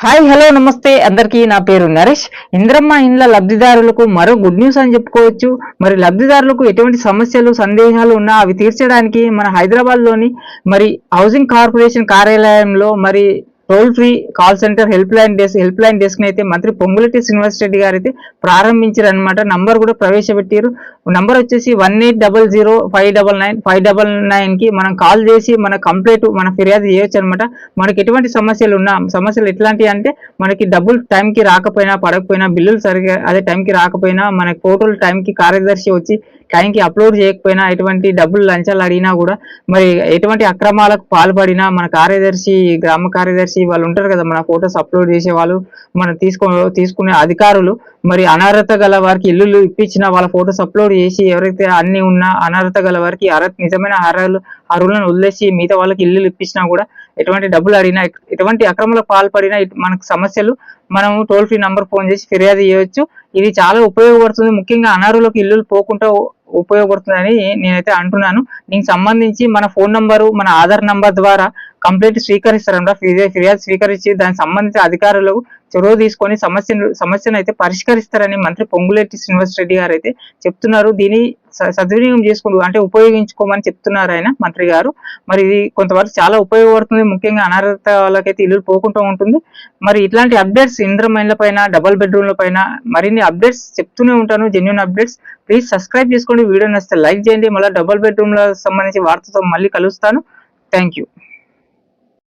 Hi hello నమస్తే. అందరికీ నా పేరు నరేష్. ఇంద్రమ్మ ఇండ్ల లబ్ధిదారులకు మరో గుడ్ న్యూస్ అని చెప్పుకోవచ్చు. మరి లబ్ధిదారులకు ఎటువంటి సమస్యలు సందేహాలు ఉన్నా అవి తీర్చడానికి మన హైదరాబాద్లోని మరి హౌసింగ్ కార్పొరేషన్ కార్యాలయంలో మరి toll free call center help line desk help line desk అయితే మంత్రి పొంగులటి శ్రీనివాస్ రెడ్డి గారు అయితే ప్రారంభించారు అనమాట నంబర్ కూడా ప్రవేశపెట్టారు. నంబర్ వచ్చేసి one eight double zero five double nine five double నైన్కి మనం కాల్ చేసి మన కంప్లైంట్ మన ఫిర్యాదు చేయొచ్చు అనమాట మనకి ఎటువంటి సమస్యలు ఉన్నా సమస్యలు ఎట్లాంటివి అంటే మనకి డబ్బులు టైంకి రాకపోయినా పడకపోయినా బిల్లులు సరిగా అదే టైంకి రాకపోయినా మన ఫోటోలు టైంకి కార్యదర్శి వచ్చి టైంకి అప్లోడ్ చేయకపోయినా ఎటువంటి డబ్బులు లంచాలు అడిగినా కూడా మరి ఎటువంటి అక్రమాలకు పాల్పడినా మన కార్యదర్శి గ్రామ కార్యదర్శి వాళ్ళు ఉంటారు కదా మన ఫొటోస్ అప్లోడ్ చేసే వాళ్ళు మనం తీసుకో తీసుకునే అధికారులు మరి అనర్హత గల వారికి ఇల్లులు ఇప్పించిన వాళ్ళ ఫొటోస్ అప్లోడ్ చేసి ఎవరైతే అన్ని ఉన్నా అనర్హత గల వారికి అర్హత నిజమైన అర్హులు అర్హులను వదిలేసి మిగతా వాళ్ళకి ఇల్లులు ఇప్పించినా కూడా ఎటువంటి డబ్బులు అడిగినా ఎటువంటి అక్రమంలో పాల్పడినా మనకు సమస్యలు మనం టోల్ ఫ్రీ నంబర్ ఫోన్ చేసి ఫిర్యాదు చేయవచ్చు. ఇది చాలా ఉపయోగపడుతుంది. ముఖ్యంగా అనర్హులకు ఇల్లులు పోకుండా ఉపయోగపడుతుందని నేనైతే అంటున్నాను. దీనికి సంబంధించి మన ఫోన్ నంబరు మన ఆధార్ నంబర్ ద్వారా కంప్లైంట్ స్వీకరిస్తారంట ఫిర్యాదు ఫిర్యాదు స్వీకరించి దానికి సంబంధించిన అధికారులు చొరవ తీసుకొని సమస్యను సమస్యను అయితే పరిష్కరిస్తారని మంత్రి పొంగులేటి శ్రీనివాస్ రెడ్డి గారు అయితే చెప్తున్నారు. దీని సద్వినియోగం చేసుకుంటూ అంటే ఉపయోగించుకోమని చెప్తున్నారు ఆయన మంత్రి గారు. మరి ఇది కొంతవరకు చాలా ఉపయోగపడుతుంది. ముఖ్యంగా అనర్హత వాళ్ళకైతే ఇల్లు పోకుండా ఉంటుంది. మరి ఇట్లాంటి అప్డేట్స్ ఇంద్రమైన్ల పైన డబల్ బెడ్రూమ్ల పైన మరిన్ని అప్డేట్స్ చెప్తూనే ఉంటాను. Genuine updates. ప్లీజ్ సబ్స్క్రైబ్ చేసుకోండి వీడియో నచ్చితే లైక్ చేయండి. మళ్ళీ డబల్ బెడ్రూమ్ల సంబంధించి వార్తతో మళ్ళీ కలుస్తాను. Thank you